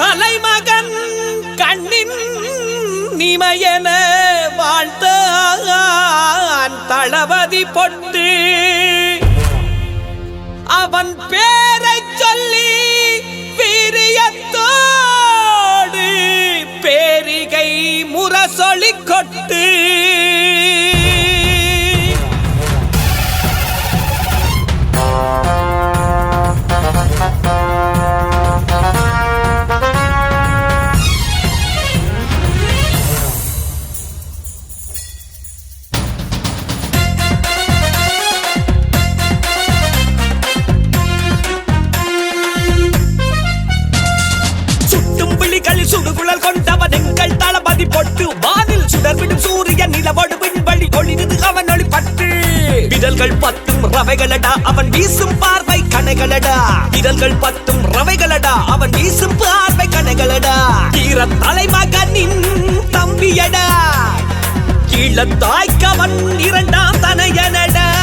தலைமகன் கண்ணின் நிமையன வாழ்த்தான் தளபதி பொட்டு. அவன் பேரை சொல்லி வீரியத்தோடு பேரிகை முரசொலி கொட்டு. சுடர்விடும் சூரிய நிலவடுவின் வழி ஒளிருது அவன் ஒளி பட்டு விரல்கள் பத்தும் ரவைகளடா அவன் வீசும் பார்வை கணைகளடா. விரல்கள் பத்தும் ரவைகளடா அவன் வீசும் பார்வை கணைகளடா. தீர தலைமகனின் தம்பியடா. ஈழத்தாய்க்கவன் இரண்டாம் தனையனடா.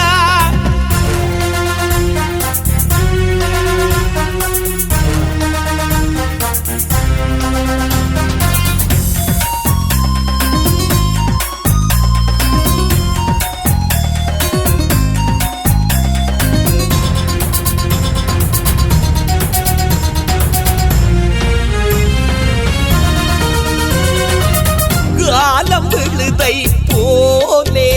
காலம் போலே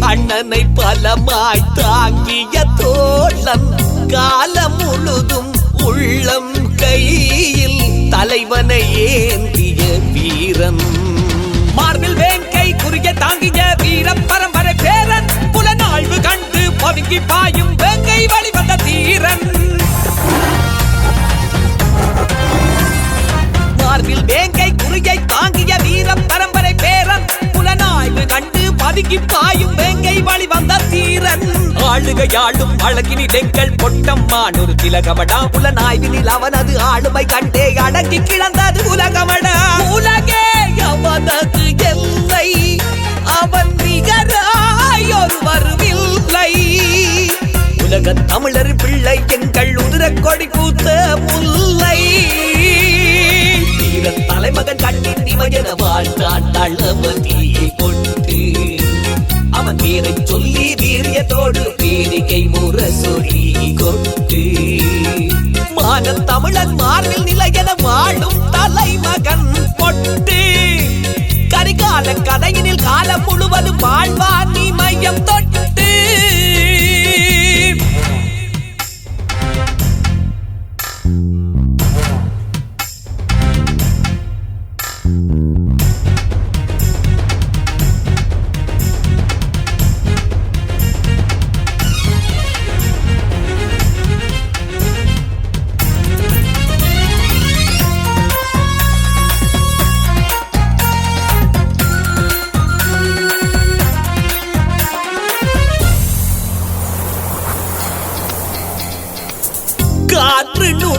அண்ணனை பலமாய் தாங்கிய தோழன் காலம் முழுதும் உள்ளம் கையில் தலைவனை ஏந்திய வீரன். மார்பில் வேங்கை குறுகிய தாங்கிய வீர பரம்பரை பேரன் புலனாய்வு கண்டு பதுங்கி பாயும் வேங்கை வழி பாயும் வேங்கை வழி வந்த தீரன். ஆளுகையாளும் அழகினி எங்கள் பொட்டம்மா. ஒரு திலகமடா புலனாய்வினில் அவனது ஆளுமை கண்டே அடங்கி கிடந்தது உலகமடா. உலகே that Marvin.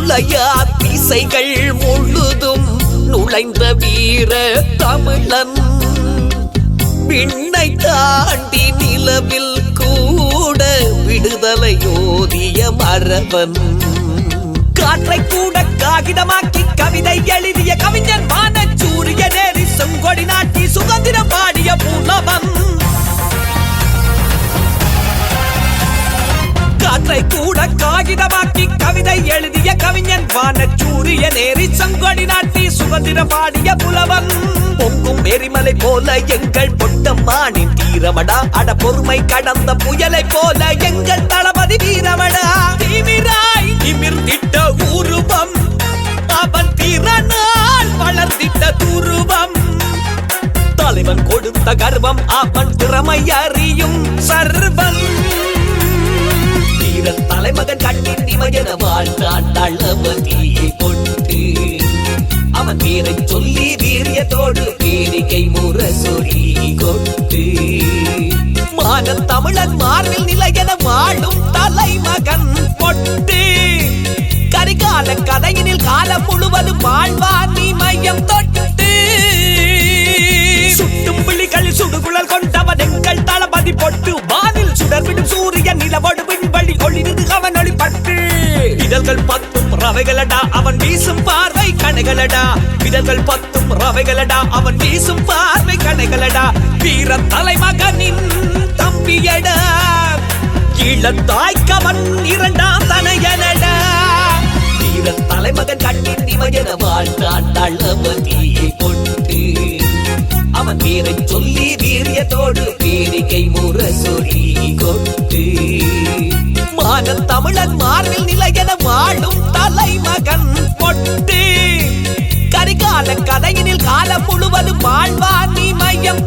முளையா நுழையா திசைகள் முழுதும் நுழைந்த வீர தமிழன். விண்ணை தாண்டி நிலவில் கூட விடுதலை ஓதிய மரபன். காற்றை கூட காகிதமாக்கி கவிதை எழுதிய கவிஞர் காற்றை கூட காகிதமாக்கி கவிதை எழுதிய கவிஞன் வானச்சூரிய நேரி சங்கொடி நாட்டி சுதந்திர பாடிய புலவன். பொங்கும் எரிமலை போல எங்கள் பொட்டம்மானி தீரமடா அட பொறுமை கடந்த புயலை போல எங்கள் தளபதி வீரமடா. தீவிராய் நிமிர்ந்திட்ட உருவம் அவன் திறனால் வளர்ந்திட்ட துருவம். தலைவன் கொடுத்த கர்வம் அவன் திறமை அறியும் சர்வம். வீர தலைமகன் கண்ணின் நிமஜன வாழ்ந்தான் தளபதியை கொண்டு அவன் பேரை சொல்லி வீரியத்தோடு பேரிகை முரசொலி கொண்டு மான தமிழன் மார்பில் நிலையென வாழும் தலைமகன் பொட்டு. கரிகால கதையினில் காலம் முழுவதும் வாழ்வான் நீ மையம் தொட்டு. விண்வழி அவன் ஒளிப்பட்டு இதழ்கள் பத்தும் ரவைகளடா அவன் வீசும் பார்வை கணைகளடா. இதழ்கள் பத்தும் ரவைகளடா அவன் வீசும் பார்வை கணைகளடா. வீர தலைமகனின் தம்பியடா. இளந்தாய்க்கவன் இரண்டாம் தனையனடா. வீர தலைமகன் கண்ணின் இமையன வாழ்ந்தான் தளபதியை கொண்டு அவன் வீரை சொல்லி வீரியத்தோடு பீரிகை முரசொலி கொண்டு தமிழன் மார்பில் நிலையென வாழும் தலைமகன் பொட்டு. கரிகால கதையினில் காலம் முழுவதும் வாழ்வான் நீ மையம்